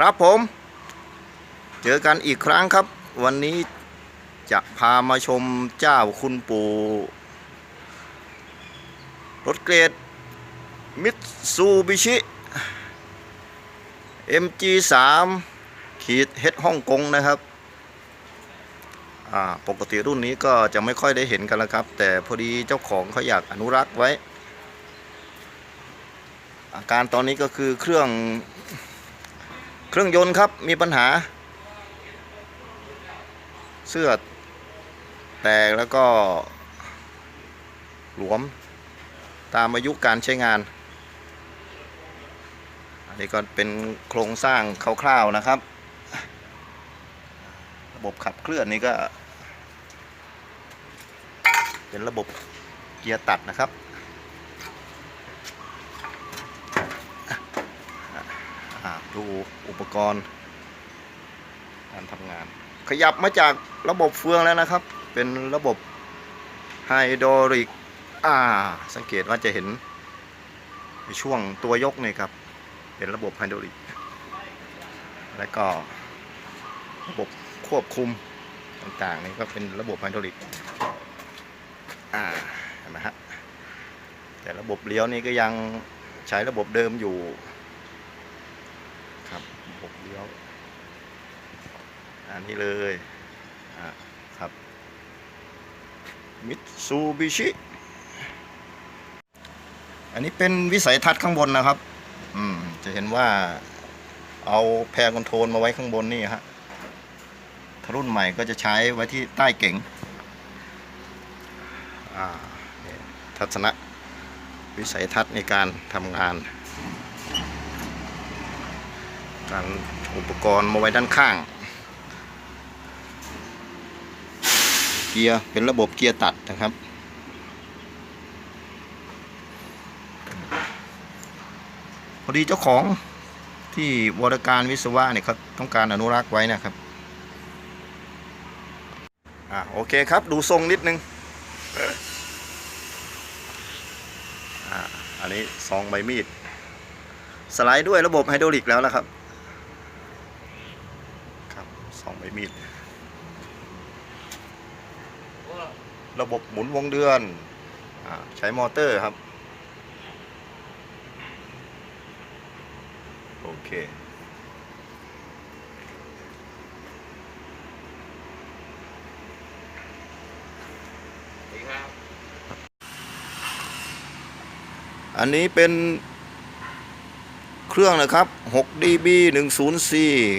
ครับผม เจอกันอีกครั้งครับ วันนี้จะพามาชมเจ้าคุณปู่รถเกรดมิตซูบิชิ MG3 ขีดเฮดฮ่องกงนะครับปกติรุ่นนี้ก็จะไม่ค่อยได้เห็นกันแล้วครับ แต่พอดีเจ้าของเขาอยากอนุรักษ์ไว้ อาการตอนนี้ก็คือเครื่อง เครื่องยนต์ครับมีปัญหา เสื้อแตกแล้วก็ หลวมตามอายุการใช้งาน อันนี้ก็เป็นโครงสร้างคร่าวๆนะครับ ระบบขับเคลื่อนนี่ก็ เป็นระบบเกียร์ตัดนะครับ อ่า ดูอุปกรณ์ การทำงาน ขยับมาจากระบบเฟืองแล้วนะครับ เป็นระบบไฮดรอลิกอ่า สังเกตว่าจะเห็นในช่วงตัวยกนี่ครับ เป็นระบบไฮดรอลิก และก็ระบบควบคุมต่างๆนี่ก็เป็นระบบไฮดรอลิก อ่าเห็นไหมฮะแต่ระบบเลี้ยวนี่ก็ยังใช้ระบบเดิมอยู่ ครับระบบเลี้ยว อันนี้เลยอ่าครับมิตซูบิชิอันนี้เป็นวิสัยทัศน์ข้างบนนะครับ อืม จะเห็นว่าเอาแพรคอนโทรลมาไว้ข้างบนนี่ฮะถ้ารุ่นใหม่ก็จะใช้ไว้ที่ใต้เก๋งอ่านี่ทัศนะ วิสัยทัศน์ในการทำงาน การอุปกรณ์มาไว้ด้านข้าง เกียร์เป็นระบบเกียร์ตัดนะครับ พอดีเจ้าของที่วรการวิศวะเนี่ยเขาต้องการอนุรักษ์ไว้นะครับ อ่าโอเคครับดูทรงนิดนึง อ่าอันนี้ซองใบมีด สไลด์ด้วยระบบไฮดรอลิกแล้วนะครับส องใบมีด ระบบหมุนวงเดือนอาใช้มอเตอร์ครับ โอเคอันนี้เป็นเครื่องนะครับ 6 dB 10C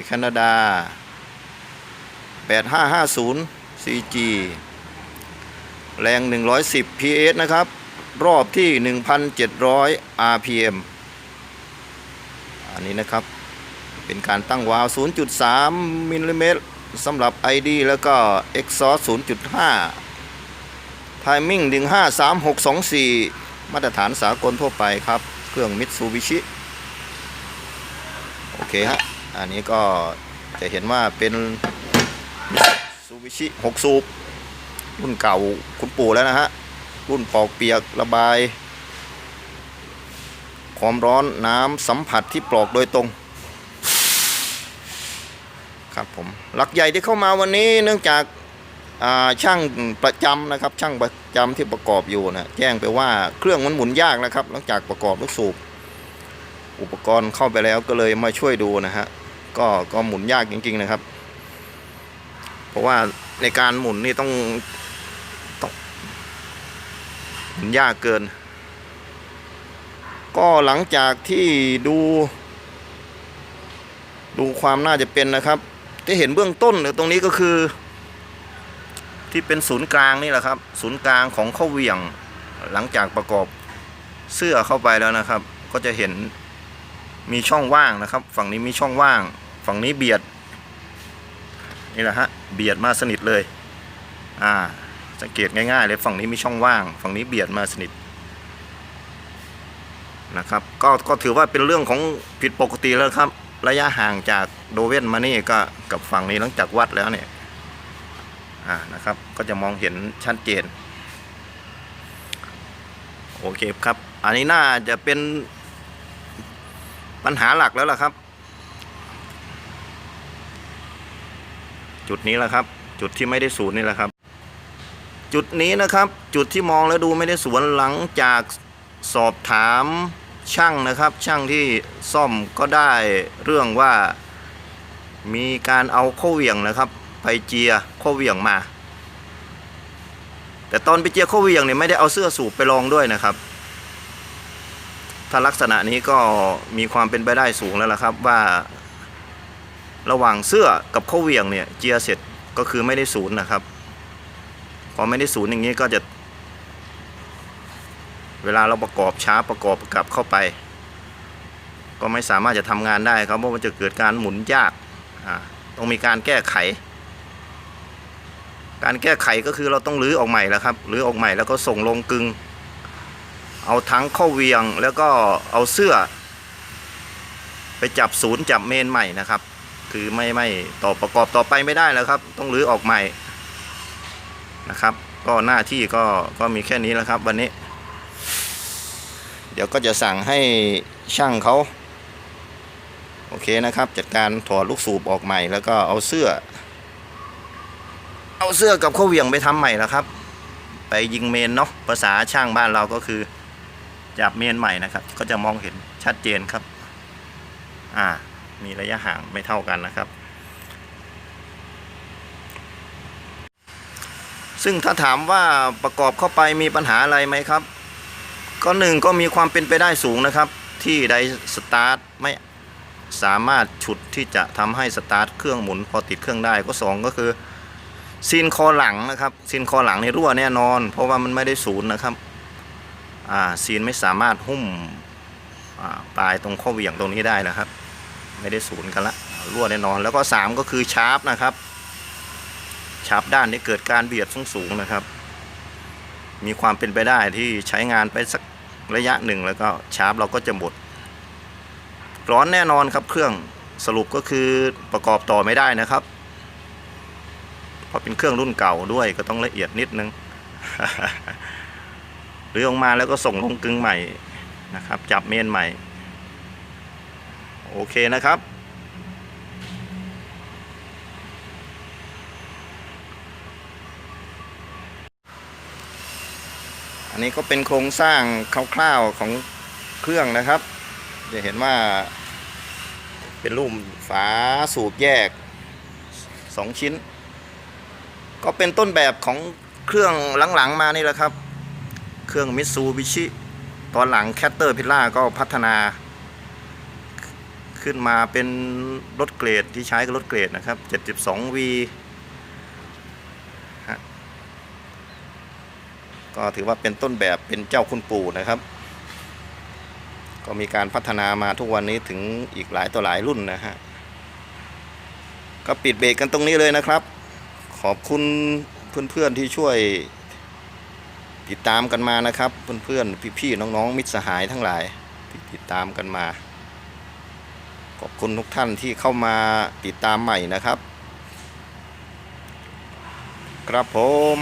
แคนาดา 8550 CG แรง 110 PS นะครับ รอบที่ 1,700 RPM อันนี้นะครับ เป็นการตั้งวาล์ว0.3มิลลิเมตรสำหรับ ID แล้วก็ Exhaust 0.5 Timing 153624 มาตรฐานสากลทั่วไปครับ เครื่อง Mitsubishi โอเคฮะ อันนี้ก็จะเห็นว่าเป็น Mitsubishi 6สูบรุ่นเก่าคุณปู่แล้วนะฮะ รุ่นปอกเปียกระบาย ความร้อนน้ำสัมผัสที่ปลอกโดยตรง ครับผมหลักใหญ่ที่เข้ามาวันนี้เนื่องจากาช่างประจำนะครับ ช่างประจำที่ประกอบอยู่นะแจ้งไปว่าเครื่องมันหมุนยากนะครับ หลังจากประกอบลูกสูบอุปกรณ์เข้าไปแล้วก็เลยมาช่วยดูนะฮะก็ก็หมุนยากจริง ๆ นะครับ ราะว่าในการหมุนนี่ต้องต้องหมุนยากเกิน ก็หลังจากที่ดู ดูความน่าจะเป็นนะครับ ที่เห็นเบื้องต้นตรงนี้ก็คือ ที่เป็นศูนย์กลางนี่แหละครับ ศูนย์กลางของข้าเวียงหลังจากประกอบเสื้อเข้าไปแล้วนะครับ ก็จะเห็นมีช่องว่างนะครับ ฝั่งนี้มีช่องว่าง ฝั่งนี้เบียด นี่แหละฮะเบียดมาสนิทเลยอ่าสังเกตง่ายๆเลยฝั่งนี้มีช่องว่าง ฝั่งนี้เบียดมาสนิทนะครับก็ก็ถือว่าเป็นเรื่องของผิดปกติแล้วครับ ระยะห่างจากโดเวนมานี่ก็กับฝั่งนี้หลังจากวัดแล้วเนี่ยอ่านะครับก็จะมองเห็นชัดเจนโอเคครับ อันนี้น่าจะเป็นปัญหาหลักแล้วล่ะครับ จุดนี้แหละครับ จุดที่ไม่ได้ศูนย์นี่แหละครับ จุดนี้นะครับ จุดที่มองแล้วดูไม่ได้สวนหลังจากสอบถามช่างนะครับ ช่างที่ซ่อมก็ได้เรื่องว่า มีการเอาข้อเหวี่ยงนะครับ ไปเจียข้อเหวี่ยงมา แต่ตอนไปเจียข้อเหวี่ยงเนี่ยไม่ได้เอาเสื้อสูบไปลองด้วยนะครับ ถ้าลักษณะนี้ก็มีความเป็นไปได้สูงแล้วล่ะครับว่า ระหว่างเสื้อกับข้อเหวี่ยงเนี่ยเจียเสร็จก็คือไม่ได้ศูนย์นะครับ พอไม่ได้ศูนย์อย่างนี้ก็จะ เวลาเราประกอบช้าประกอบกลับเข้าไป ก็ไม่สามารถจะทำงานได้ครับเพราะมันจะเกิดการหมุนยากอ่าต้องมีการแก้ไข การแก้ไขก็คือเราต้องรื้อออกใหม่แล้วครับรื้อออกใหม่แล้วก็ส่งลงกึงเอาทั้งข้าเวียงแล้วก็เอาเสื้อ ไปจับศูนย์จับเมนใหม่นะครับ คือไม่ไม่ต่อประกอบต่อไปไม่ได้แล้วครับ ต้องรื้อออกใหม่นะครับ ก็หน้าที่ก็ก็มีแค่นี้แล้วครับ วันนี้ เดี๋ยวก็จะสั่งให้ช่างเขาโอเคนะครับ จัดการถอดลูกสูบออกใหม่ แล้วก็เอาเสื้อ เอาเสื้อกับข้าวเหวี่ยงไปทำใหม่แล้วครับ ไปยิงเมนเนาะภาษาช่างบ้านเราก็คือจับเมนใหม่นะครับ ก็จะมองเห็นชัดเจนครับ อ่า มีระยะห่างไม่เท่ากันนะครับ ซึ่งถ้าถามว่าประกอบเข้าไปมีปัญหาอะไรไหมครับ ก็หนึ่งก็มีความเป็นไปได้สูงนะครับ ที่ไดสตาร์ทไม่สามารถฉุดที่จะทำให้สตาร์ทเครื่องหมุนพอติดเครื่องได้ก็สองก็คือซีนคอหลังนะครับซีนคอหลังในรั่วแน่นอน เพราะว่ามันไม่ได้ศูนย์นะครับอ่าซีนไม่สามารถหุ้มปลายตรงข้อเหวี่ยงตรงนี้ได้นะครับ ไม่ได้ศูนย์กันละรั่วแน่นอน แล้วก็สามก็คือชาร์ปนะครับ ชาร์ปด้านนี้เกิดการเบียดสูงๆนะครับ มีความเป็นไปได้ที่ใช้งานไปสักระยะหนึ่งแล้วก็ชาร์ปเราก็จะหมด ร้อนแน่นอนครับเครื่องสรุปก็คือประกอบต่อไม่ได้นะครับ เพราะเป็นเครื่องรุ่นเก่าด้วยก็ต้องละเอียดนิดนึงหรือออกมาแล้วก็ส่งลงกึ่งใหม่นะครับ จับเมนใหม่ โอเคนะครับ อันนี้ก็เป็นโครงสร้างคร่าวๆของเครื่องนะครับ จะเห็นว่า เป็นรูปฝาสูบแยก 2 ชิ้น ก็เป็นต้นแบบของเครื่องหลังๆมานี่แหละครับ เครื่องมิตซูบิชิตอนหลังแคตเตอร์พิล่าก็พัฒนา ขึ้นมาเป็นรถเกรดที่ใช้กับรถเกรดนะครับ 72V ก็ถือว่าเป็นต้นแบบเป็นเจ้าคุณปู่นะครับ ก็มีการพัฒนามาทุกวันนี้ถึงอีกหลายต่อหลายรุ่นนะฮะ ก็ปิดเบรกกันตรงนี้เลยนะครับ ขอบคุณเพื่อนๆที่ช่วยติดตามกันมานะครับ เพื่อนๆพี่ๆน้องๆมิตรสหายทั้งหลายที่ติดตามกันมา ขอบคุณทุกท่านที่เข้ามาติดตามใหม่นะครับ ครับผม